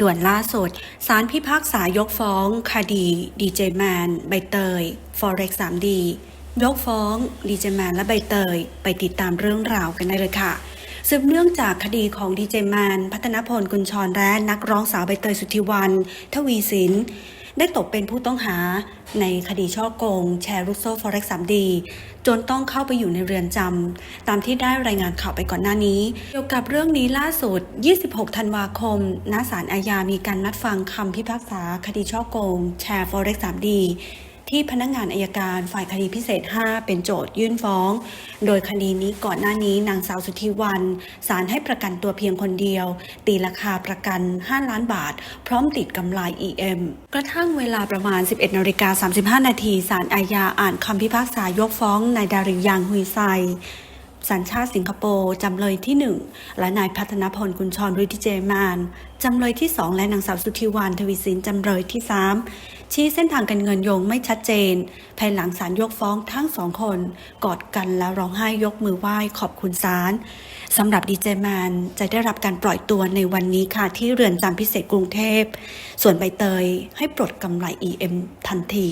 ด่วนล่าสุด สารพิพากษายกฟ้อง คดี ดีเจแมน ใบเตย Forex 3D ยกฟ้อง ดีเจแมนและใบเตย ไปติดตามเรื่องราวกันได้เลยค่ะสืบเนื่องจากคดีของดีเจแมน พัฒนพลกุญชรและนักร้องสาวใบเตยสุทธิวัน ทวีสิน ได้ตกเป็นผู้ต้องหาในคดีช่อโกง แชร์ลูกโซ่ฟอเร็กซ์สามดีจนต้องเข้าไปอยู่ในเรือนจำตามที่ได้รายงานข่าวไปก่อนหน้านี้ เกี่ยวกับเรื่องนี้ล่าสุด 26 ธันวาคมณศาลอาญามีการนัดฟังคำพิพากษาคดีช่อโกง แชร์เล็กสามดี ที่พนักงานอายการฝ่ายคดีพิเศษ 5 เป็นโจทยื่นฟ้อง โดยคดีนี้ก่อนหน้านี้นางสาวสุทธิวันศาลให้ประกันตัวเพียงคนเดียว ตีราคาประกัน 5 ล้านบาท พร้อมติดกำไร EM กระทั่งเวลาประมาณ 11นาฬิกา35นาทีศาลอาญาอ่านคำพิพากษายกฟ้องนายดาริยังฮุยไซ สัญชาติสิงคโปร์จำเลยที่ 1 และนายพัฒนพลกุญชรฤทธิเจมานจำเลยที่ 2 และนางสาวสุทธิวันทวีสินจำเลยที่ 3 ชี้เส้นทางการเงินโยงไม่ชัดเจน ภายหลังศาลยกฟ้องทั้งสองคน กอดกันแล้วร้องไห้ยกมือไหว้ขอบคุณศาลสำหรับดีเจแมนจะได้รับการปล่อยตัวในวันนี้ค่ะที่เรือนจำพิเศษกรุงเทพ ส่วนใบเตยให้ปลดกำไร EM ทันที